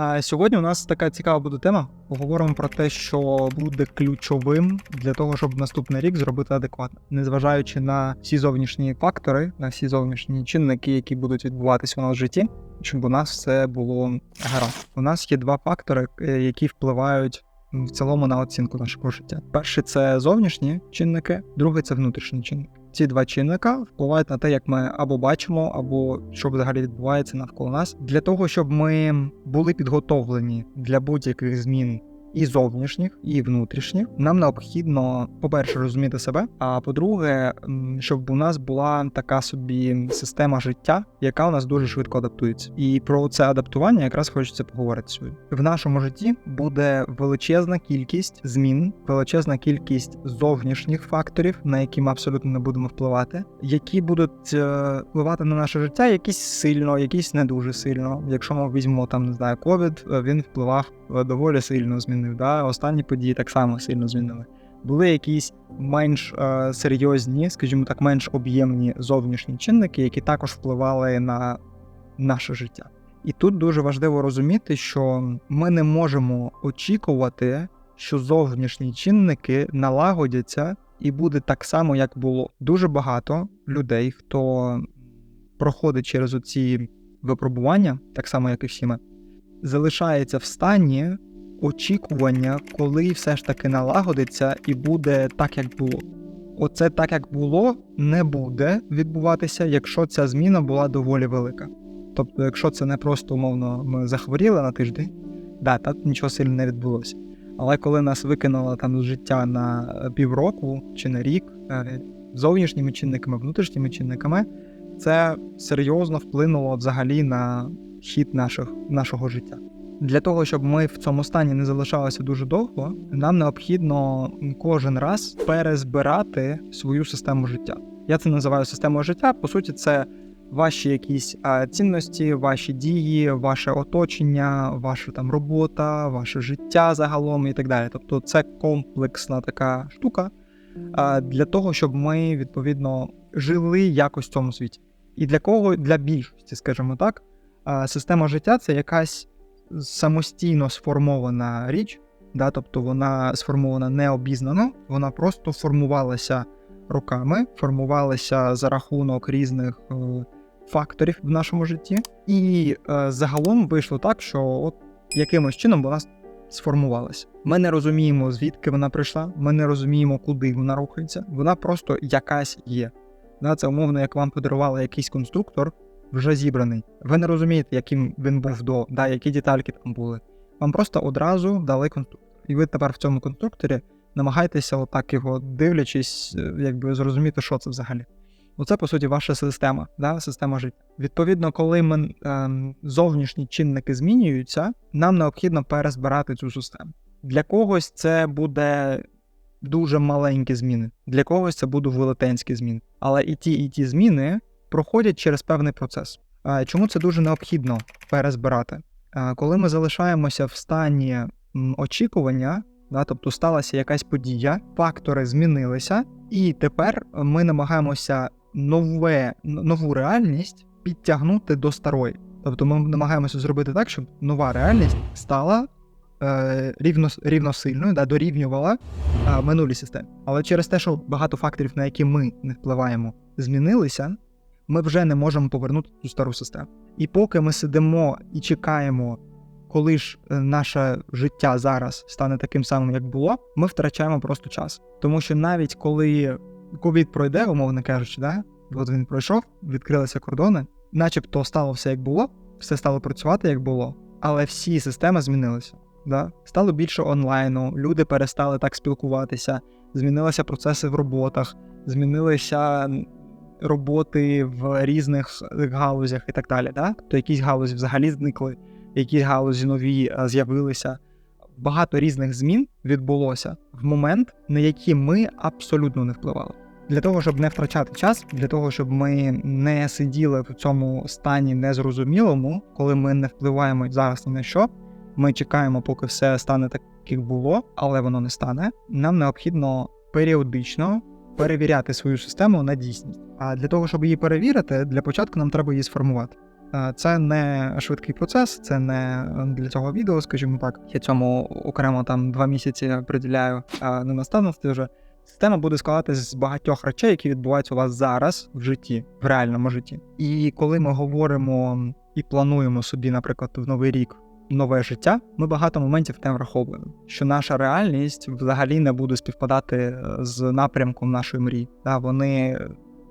А сьогодні у нас така цікава буде тема. Поговоримо про те, що буде ключовим для того, щоб наступний рік зробити адекватно, незважаючи на всі зовнішні фактори, на всі зовнішні чинники, які будуть відбуватися у нас в житті, щоб у нас все було гаразд. У нас є два фактори, е, які впливають в цілому на оцінку нашого життя. Перший це зовнішні чинники, другий це внутрішні чинники. Ці два чинника впливають на те, як ми або бачимо, або що взагалі відбувається навколо нас, для того, щоб ми були підготовлені для будь-яких змін. І зовнішніх, і внутрішніх нам необхідно, по-перше, розуміти себе. А по-друге, щоб у нас була така собі система життя, яка у нас дуже швидко адаптується. І про це адаптування якраз хочеться поговорити сьогодні. В нашому житті буде величезна кількість змін, величезна кількість зовнішніх факторів, на які ми абсолютно не будемо впливати, які будуть е, впливати на наше життя, якісь сильно, якісь не дуже сильно. Якщо ми візьмемо там, не знаю, ковід, е, він впливав е, доволі сильно змінив. Да? Останні події так само сильно змінили. Були якісь менш е, серйозні, скажімо так, менш об'ємні зовнішні чинники, які також впливали на наше життя. І тут дуже важливо розуміти, що ми не можемо очікувати, що зовнішні чинники налагодяться і буде так само, як було. Дуже багато людей, хто проходить через оці випробування, так само як і всі ми, залишається в стані очікування, коли все ж таки налагодиться і буде так, як було. Оце так, як було, не буде відбуватися, якщо ця зміна була доволі велика. Тобто, якщо це не просто умовно ми захворіли на тиждень, да, так нічого сильно не відбулося. Але коли нас викинуло там з життя на півроку чи на рік е, зовнішніми чинниками, внутрішніми чинниками, це серйозно вплинуло взагалі на хід наших, нашого життя. Для того, щоб ми в цьому стані не залишалися дуже довго, нам необхідно кожен раз перезбирати свою систему життя. Я це називаю системою життя. По суті, це ваші якісь цінності, ваші дії, ваше оточення, ваша там робота, ваше життя загалом і так далі. Тобто, це комплексна така штука для того, щоб ми відповідно жили якось в цьому світі. І для кого для більшості, скажімо так, система життя це якась самостійно сформована річ, да, тобто вона сформована необізнано, вона просто формувалася роками, формувалася за рахунок різних е, факторів в нашому житті, і е, загалом вийшло так, що от якимось чином вона сформувалася. Ми не розуміємо, звідки вона прийшла, ми не розуміємо, куди вона рухається. Вона просто якась є. Да, це умовно, як вам подарували якийсь конструктор, вже зібраний. Ви не розумієте, яким він був до, да, які детальки там були. Вам просто одразу дали конструктор. І ви тепер в цьому конструкторі намагаєтеся, отак його дивлячись, е, якби зрозуміти, що це взагалі. Оце, по суті, ваша система, да, система життя. Відповідно, коли ми, е, зовнішні чинники змінюються, нам необхідно перезбирати цю систему. Для когось це буде дуже маленькі зміни, для когось це будуть велетенські зміни. Але і ті, і ті зміни проходять через певний процес. Чому це дуже необхідно перезбирати? Коли ми залишаємося в стані очікування, да, тобто сталася якась подія, фактори змінилися, і тепер ми намагаємося нове, нову реальність підтягнути до старої. Тобто ми намагаємося зробити так, щоб нова реальність стала е, рівно, рівносильною, да, дорівнювала е, минулій системі. Але через те, що багато факторів, на які ми не впливаємо, змінилися, ми вже не можемо повернути цю стару систему. І поки ми сидимо і чекаємо, коли ж е, наше життя зараз стане таким самим, як було, ми втрачаємо просто час. Тому що навіть коли ковід пройде, умовно кажучи, да, от він пройшов, відкрилися кордони, начебто стало все як було, все стало працювати як було, але всі системи змінилися. Да? Стало більше онлайну, люди перестали так спілкуватися, змінилися процеси в роботах, змінилися роботи в різних галузях і так далі. Да? То якісь галузі взагалі зникли, якісь галузі нові е, з'явилися. Багато різних змін відбулося в момент, на які ми абсолютно не впливали. Для того, щоб не втрачати час, для того, щоб ми не сиділи в цьому стані незрозумілому, коли ми не впливаємо зараз ні на що, ми чекаємо, поки все стане так, як було, але воно не стане. Нам необхідно періодично перевіряти свою систему на дійсність. А для того, щоб її перевірити, для початку нам треба її сформувати. Це не швидкий процес, це не для цього відео, скажімо так. Я цьому окремо там два місяці приділяю не наставництві вже. Система буде складатися з багатьох речей, які відбуваються у вас зараз в житті, в реальному житті. І коли ми говоримо і плануємо собі, наприклад, в новий рік нове життя, ми багато моментів не враховуємо, що наша реальність взагалі не буде співпадати е, з напрямком нашої мрії. Да, вони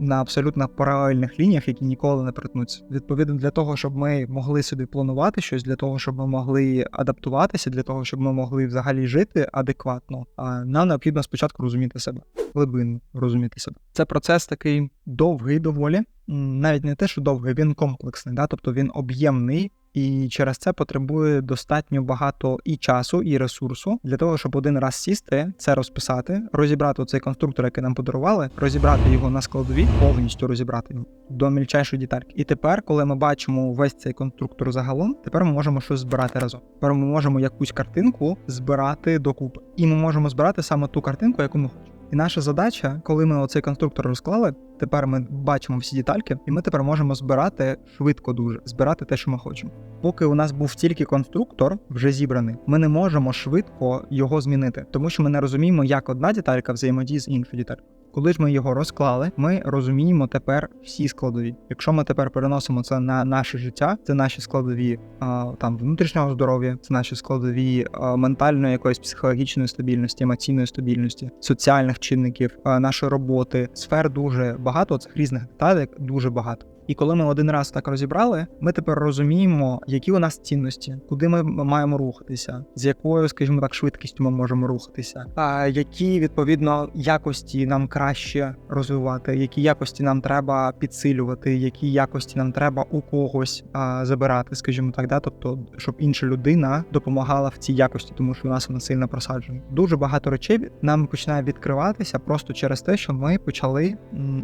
на абсолютно паралельних лініях, які ніколи не перетнуться. Відповідно, для того, щоб ми могли собі планувати щось, для того, щоб ми могли адаптуватися, для того, щоб ми могли взагалі жити адекватно, нам необхідно спочатку розуміти себе, глибинно розуміти себе. Це процес такий довгий, доволі. Навіть не те, що довгий, він комплексний, да? тобто він об'ємний. І через це потребує достатньо багато і часу, і ресурсу для того, щоб один раз сісти, це розписати, розібрати цей конструктор, який нам подарували, розібрати його на складові, повністю розібрати до мільчайшої детальки. І тепер, коли ми бачимо весь цей конструктор загалом, тепер ми можемо щось збирати разом. Тепер ми можемо якусь картинку збирати докупи, і ми можемо збирати саме ту картинку, яку ми хочемо. І наша задача, коли ми оцей конструктор розклали, тепер ми бачимо всі детальки, і ми тепер можемо збирати швидко дуже, збирати те, що ми хочемо. Поки у нас був тільки конструктор, вже зібраний, ми не можемо швидко його змінити, тому що ми не розуміємо, як одна деталька взаємодіє з іншою деталькою. Коли ж ми його розклали, ми розуміємо тепер всі складові. Якщо ми тепер переносимо це на наше життя, це наші складові а, там внутрішнього здоров'я, це наші складові а, ментальної якоїсь психологічної стабільності, емоційної стабільності, соціальних чинників, а, нашої роботи, сфер дуже багато цих різних деталей, дуже багато. І коли ми один раз так розібрали, ми тепер розуміємо, які у нас цінності, куди ми маємо рухатися, з якою, скажімо так, швидкістю ми можемо рухатися, а які відповідно якості нам краще розвивати, які якості нам треба підсилювати, які якості нам треба у когось а, забирати, скажімо так, да, тобто, щоб інша людина допомагала в цій якості, тому що у нас вона сильно просаджена. Дуже багато речей нам починає відкриватися просто через те, що ми почали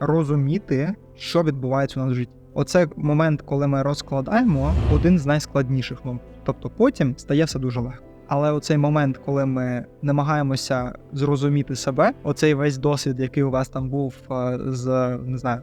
розуміти, що відбувається у нас в житті. Оце момент, коли ми розкладаємо, один з найскладніших моментів. Тобто потім стає все дуже легко. Але оцей момент, коли ми намагаємося зрозуміти себе, оцей весь досвід, який у вас там був е, з не знаю.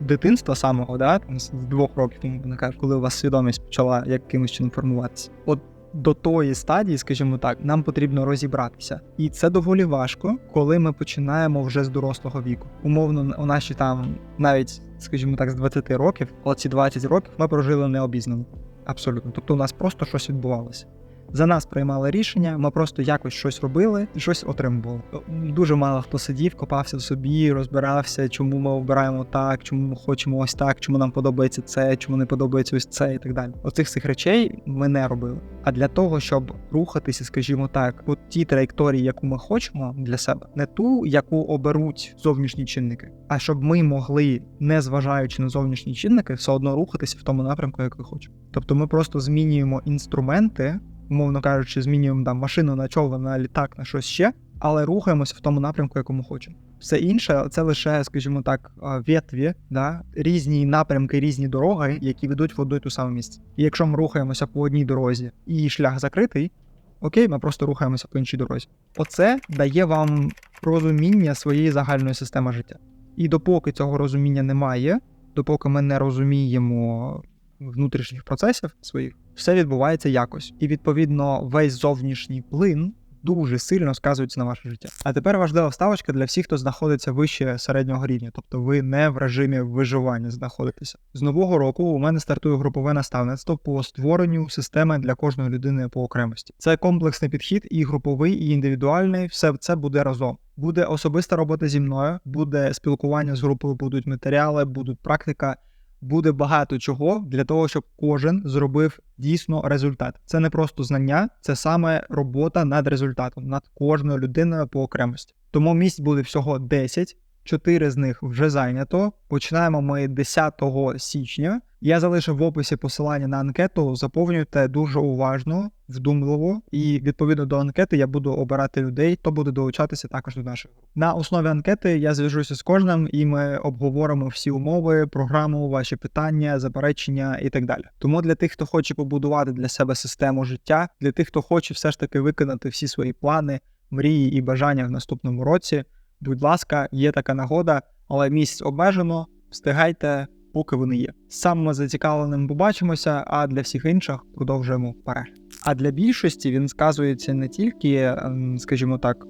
Дитинства самого, да, з двох років, тому не кажуть, коли у вас свідомість почала якимось чином формуватися. От до тої стадії, скажімо так, нам потрібно розібратися, і це доволі важко, коли ми починаємо вже з дорослого віку. Умовно, у наші там навіть, скажімо так, з 20 років, але ці 20 років ми прожили необізнано. Абсолютно. Тобто у нас просто щось відбувалося. За нас приймали рішення, ми просто якось щось робили щось отримували. Дуже мало хто сидів, копався в собі, розбирався, чому ми обираємо так, чому ми хочемо ось так, чому нам подобається це, чому не подобається ось це і так далі. Оцих цих речей ми не робили. А для того, щоб рухатися, скажімо так, по тій траєкторії, яку ми хочемо для себе, не ту, яку оберуть зовнішні чинники, а щоб ми могли, не зважаючи на зовнішні чинники, все одно рухатися в тому напрямку, який хочемо. Тобто ми просто змінюємо інструменти умовно кажучи, змінюємо там машину на човен, на літак, на щось ще, але рухаємося в тому напрямку, якому хочемо. Все інше це лише, скажімо так, ветві, да? різні напрямки, різні дороги, які ведуть в одну і ту саму місце. І якщо ми рухаємося по одній дорозі і шлях закритий, окей, ми просто рухаємося по іншій дорозі. Оце дає вам розуміння своєї загальної системи життя. І допоки цього розуміння немає, допоки ми не розуміємо внутрішніх процесів своїх, все відбувається якось. І відповідно весь зовнішній плин дуже сильно сказується на ваше життя. А тепер важлива вставочка для всіх, хто знаходиться вище середнього рівня, тобто ви не в режимі виживання знаходитеся. З нового року у мене стартує групове наставництво по створенню системи для кожної людини по окремості. Це комплексний підхід, і груповий, і індивідуальний. Все це буде разом. Буде особиста робота зі мною, буде спілкування з групою, будуть матеріали, будуть практика буде багато чого для того, щоб кожен зробив дійсно результат. Це не просто знання, це саме робота над результатом, над кожною людиною по окремості. Тому місць буде всього 10, 4 з них вже зайнято. Починаємо ми 10 січня. Я залишив в описі посилання на анкету. Заповнюйте дуже уважно, вдумливо, і відповідно до анкети я буду обирати людей, хто буде долучатися також до нашої групи. На основі анкети я зв'яжуся з кожним, і ми обговоримо всі умови, програму, ваші питання, заперечення і так далі. Тому для тих, хто хоче побудувати для себе систему життя, для тих, хто хоче все ж таки виконати всі свої плани, мрії і бажання в наступному році. Будь ласка, є така нагода, але місць обмежено. Встигайте поки вони є. Самими зацікавленим побачимося, а для всіх інших продовжуємо перегляд. А для більшості він сказується не тільки, ем, скажімо так,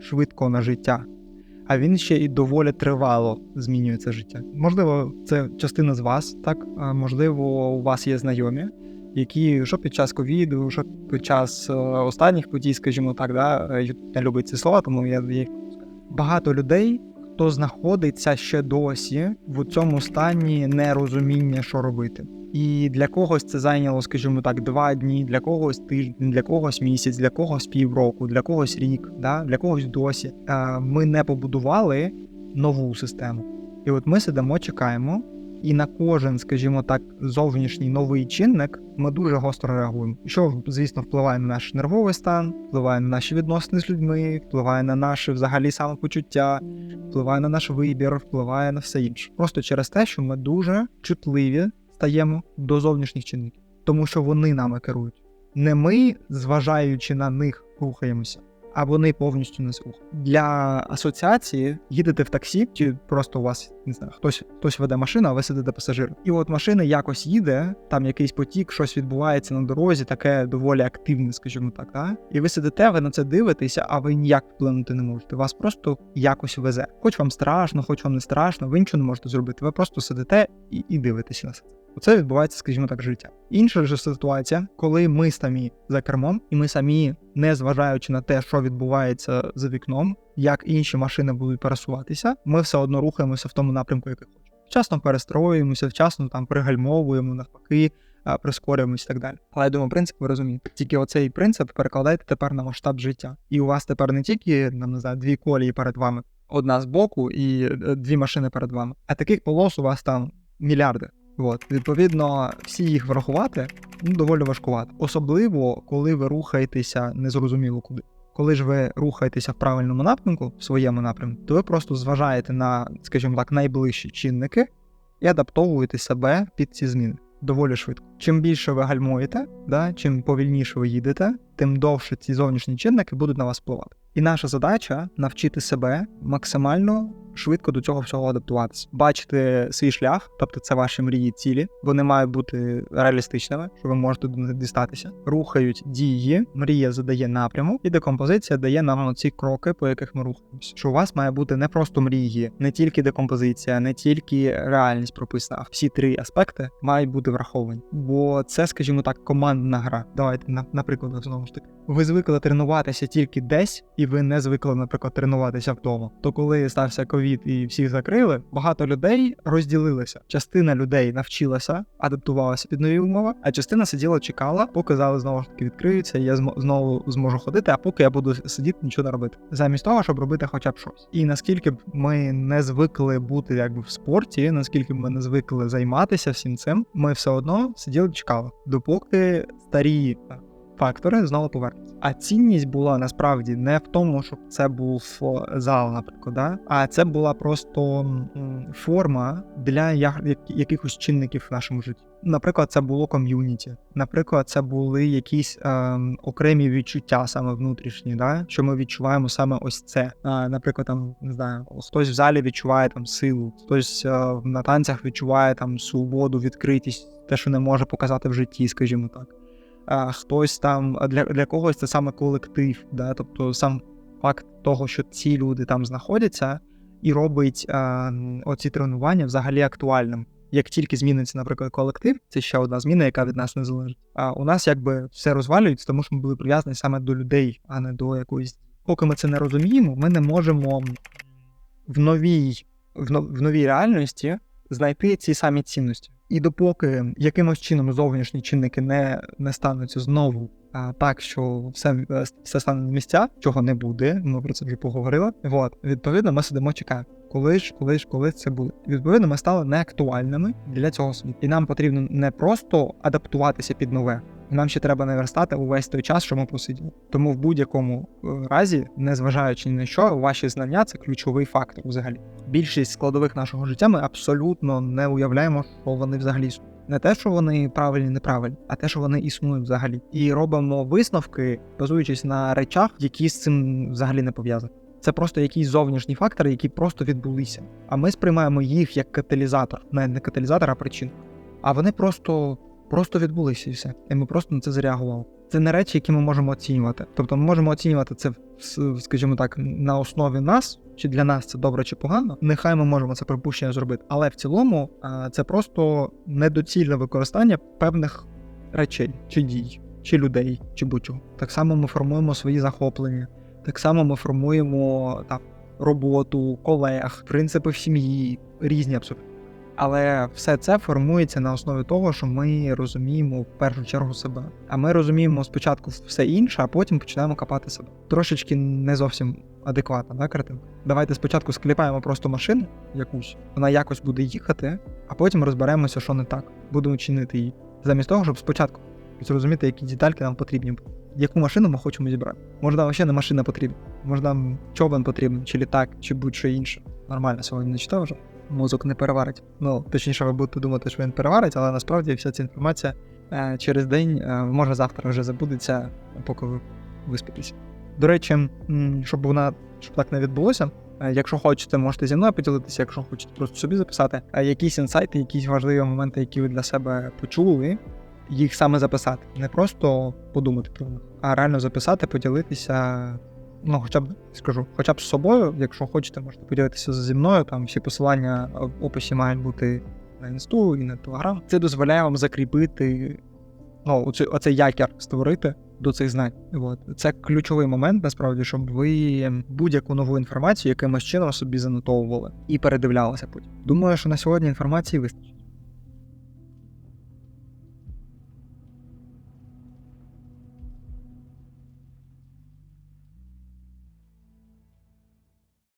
швидко на життя, а він ще і доволі тривало змінює це життя. Можливо, це частина з вас, так можливо, у вас є знайомі, які що під час ковіду, що під час е, останніх подій, скажімо так, да, е, Ютуб не любить ці слова, тому я багато людей, хто знаходиться ще досі в цьому стані нерозуміння, що робити. І для когось це зайняло, скажімо так, два дні, для когось тиждень, для когось місяць, для когось півроку, для когось рік, да? для когось досі. Е, Ми не побудували нову систему. І от ми сидимо, чекаємо, і на кожен, скажімо так, зовнішній новий чинник ми дуже гостро реагуємо. Що, звісно, впливає на наш нервовий стан, впливає на наші відносини з людьми, впливає на наше взагалі самопочуття, впливає на наш вибір, впливає на все інше. Просто через те, що ми дуже чутливі стаємо до зовнішніх чинників, тому що вони нами керують. Не ми, зважаючи на них, рухаємося, а вони повністю нас рухають. Для асоціації їдете в таксі, чи просто у вас не знаю, хтось хтось веде машину, а ви сидите пасажиром. І от машина якось їде, там якийсь потік, щось відбувається на дорозі, таке доволі активне, скажімо так. Да? І ви сидите, ви на це дивитеся, а ви ніяк вплинути не можете. Вас просто якось везе. Хоч вам страшно, хоч вам не страшно, ви нічого не можете зробити. Ви просто сидите і, і дивитеся на це. Оце відбувається, скажімо так, життя. Інша ж ситуація, коли ми самі за кермом, і ми самі, не зважаючи на те, що відбувається за вікном, як інші машини будуть пересуватися, ми все одно рухаємося в тому напрямку, який хочемо. Вчасно перестроюємося, вчасно там пригальмовуємо, навпаки, а, прискорюємося і так далі. Але я думаю, принцип ви розумієте. Тільки оцей принцип перекладайте тепер на масштаб життя. І у вас тепер не тільки нам не знаю, дві колії перед вами, одна з боку і е, дві машини перед вами. А таких полос у вас там мільярди. От, відповідно, всі їх врахувати ну, доволі важкувато. Особливо, коли ви рухаєтеся незрозуміло куди. Коли ж ви рухаєтеся в правильному напрямку, в своєму напрямку, то ви просто зважаєте на, скажімо так, найближчі чинники і адаптовуєте себе під ці зміни доволі швидко. Чим більше ви гальмуєте, да, чим повільніше ви їдете, тим довше ці зовнішні чинники будуть на вас впливати. І наша задача навчити себе максимально швидко до цього всього адаптуватися, бачити свій шлях, тобто це ваші мрії, цілі. Вони мають бути реалістичними, що ви можете до них дістатися. Рухають дії, мрія задає напрямок, і декомпозиція дає нам ці кроки, по яких ми рухаємося. Що у вас має бути не просто мрії, не тільки декомпозиція, не тільки реальність прописана, а всі три аспекти мають бути враховані. Бо це, скажімо так, командна гра. Давайте на, наприклад, знову таки. Ви звикли тренуватися тільки десь, і ви не звикли, наприклад, тренуватися вдома. То коли стався ковід і всіх закрили, багато людей розділилися. Частина людей навчилася, адаптувалася під нові умови, а частина сиділа, чекала, поки зали знову ж таки відкриються, і я знову зможу ходити, а поки я буду сидіти, нічого не робити. Замість того, щоб робити хоча б щось. І наскільки б ми не звикли бути якби в спорті, наскільки б ми не звикли займатися всім цим, ми все одно сиділи, чекали, допоки старі фактори знову повернуться. А цінність була насправді не в тому, щоб це був зал, наприклад, да? а це була просто форма для якихось чинників в нашому житті. Наприклад, це було ком'юніті. Наприклад, це були якісь ем, окремі відчуття саме внутрішні, да? що ми відчуваємо саме ось це. А, наприклад, там не знаю, хтось в залі відчуває там силу, хтось е, на танцях відчуває там свободу, відкритість, те, що не може показати в житті, скажімо так а, хтось там для, для когось це саме колектив, да? тобто сам факт того, що ці люди там знаходяться, і робить а, оці тренування взагалі актуальним. Як тільки зміниться, наприклад, колектив, це ще одна зміна, яка від нас не залежить. А у нас якби все розвалюється, тому що ми були прив'язані саме до людей, а не до якоїсь. Поки ми це не розуміємо, ми не можемо в новій, в, но- в новій реальності знайти ці самі цінності. І допоки якимось чином зовнішні чинники не, не стануться знову а, так, що все, е, все стане на місця, чого не буде, ми про це вже поговорили. От, відповідно, ми сидимо, чекаємо. Коли ж, коли ж, коли це буде. Відповідно, ми стали неактуальними для цього світу. І нам потрібно не просто адаптуватися під нове. Нам ще треба наверстати увесь той час, що ми посиділи. Тому в будь-якому е, разі, незважаючи ні на що, ваші знання це ключовий фактор взагалі. Більшість складових нашого життя ми абсолютно не уявляємо, що вони взагалі. Не те, що вони правильні, неправильні, а те, що вони існують взагалі. І робимо висновки, базуючись на речах, які з цим взагалі не пов'язані. Це просто якісь зовнішні фактори, які просто відбулися. А ми сприймаємо їх як каталізатор, не каталізатор, а причину. А вони просто, просто відбулися і все. І ми просто на це зареагували. Це не речі, які ми можемо оцінювати. Тобто ми можемо оцінювати це, скажімо так, на основі нас, чи для нас це добре чи погано. Нехай ми можемо це припущення зробити. Але в цілому це просто недоцільне використання певних речей, чи дій, чи людей, чи будь-чого. Так само ми формуємо свої захоплення, так само ми формуємо там роботу, колег, принципи в сім'ї, різні абсолютно. Але все це формується на основі того, що ми розуміємо в першу чергу себе. А ми розуміємо спочатку все інше, а потім починаємо копати себе. Трошечки не зовсім адекватна да, картинка. Давайте спочатку скліпаємо просто машину якусь, вона якось буде їхати, а потім розберемося, що не так. Будемо чинити її. Замість того, щоб спочатку зрозуміти, які детальки нам потрібні. Яку машину ми хочемо зібрати? Може, нам ще не машина потрібна, може нам човен потрібен, чи літак, чи будь-що інше. Нормально сьогодні не читав вже. Мозок не переварить. Ну, точніше, ви будете думати, що він переварить, але насправді вся ця інформація е, через день, е, може завтра вже забудеться, поки ви виспитеся. До речі, щоб вона щоб так не відбулося. е, Якщо хочете, можете зі мною поділитися, якщо хочете просто собі записати. Якісь інсайти, якісь важливі моменти, які ви для себе почули, їх саме записати. Не просто подумати про них, а реально записати, поділитися. Ну, хоча б скажу, хоча б з собою, якщо хочете, можете поділитися зі мною. Там всі посилання в описі мають бути на інсту і на телеграм. Це дозволяє вам закріпити ну, оцей, оцей якір створити до цих знань. От. Це ключовий момент, насправді, щоб ви будь-яку нову інформацію якимось чином собі занотовували і передивлялися потім. Думаю, що на сьогодні інформації вистачить.